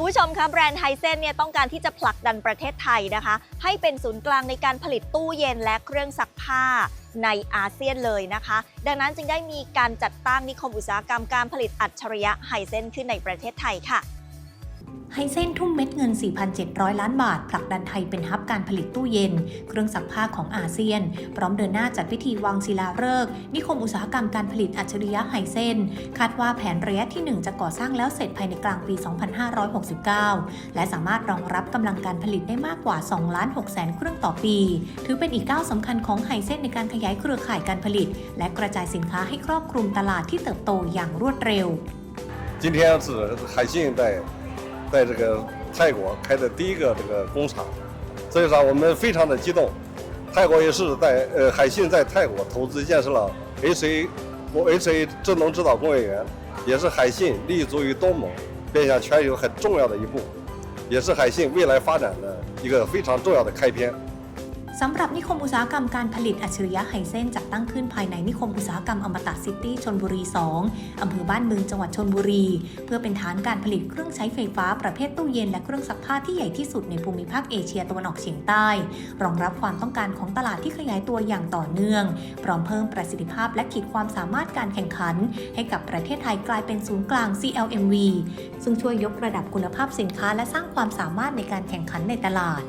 คุณผู้ชมคะแบรนด์ไฮเซนเนี่ยต้องการที่จะผลักดันประเทศไทยนะคะ ให้เป็นศูนย์กลางในการผลิตตู้เย็นและเครื่องซักผ้าในอาเซียนเลยนะคะ ดังนั้นจึงได้มีการจัดตั้งนิคมอุตสาหกรรมการผลิตอัจฉริยะไฮเซนขึ้นในประเทศไทยค่ะ ไฮเซนทุ่มเม็ดเงิน 4,700 ล้านบาท ผลักดันไทยเป็นฮับการผลิตตู้เย็น เครื่องซักผ้าของอาเซียน พร้อมเดินหน้าจัดพิธีวางศิลาฤกษ์นิคมอุตสาหกรรมการผลิตอัจฉริยะไฮเซน คาดว่าแผนระยะที่ 1 จะก่อสร้างแล้วเสร็จภายในกลางปี 2569 และสามารถรองรับกำลังการผลิตได้มากกว่า2ล้าน6แสนเครื่องต่อปี ถือเป็นอีกก้าวสำคัญของไฮเซนในการขยายเครือข่ายการผลิต และกระจายสินค้าให้ครอบคลุมตลาดที่เติบโตอย่างรวดเร็ว 今天是海信在 在这个泰国开的第一个这个工厂，所以说我们非常的激动。泰国也是在呃海信在泰国投资建设了 HA 我 HA 智能制导工业园，也是海信立足于东盟，面向全球很重要的一步，也是海信未来发展的一个非常重要的开篇。 สำหรับนิคมอุตสาหกรรมการผลิตอัจฉริยะไฮเซนจัดตั้งขึ้นภายในนิคมอุตสาหกรรมอมตะซิตี้ชนบุรี 2 อำเภอบ้านเมืองจังหวัดชนบุรี เพื่อเป็นฐานการผลิตเครื่องใช้ไฟฟ้าประเภทตู้เย็นและเครื่องซักผ้าที่ใหญ่ที่สุดในภูมิภาคเอเชียตะวันออกเฉียงใต้ รองรับความต้องการของตลาดที่ขยายตัวอย่างต่อเนื่อง พร้อมเพิ่มประสิทธิภาพและขีดความสามารถการแข่งขัน ให้กับประเทศไทยกลายเป็นศูนย์กลาง CLMV ซึ่งช่วยยกระดับคุณภาพสินค้าและสร้างความสามารถในการแข่งขันในตลาด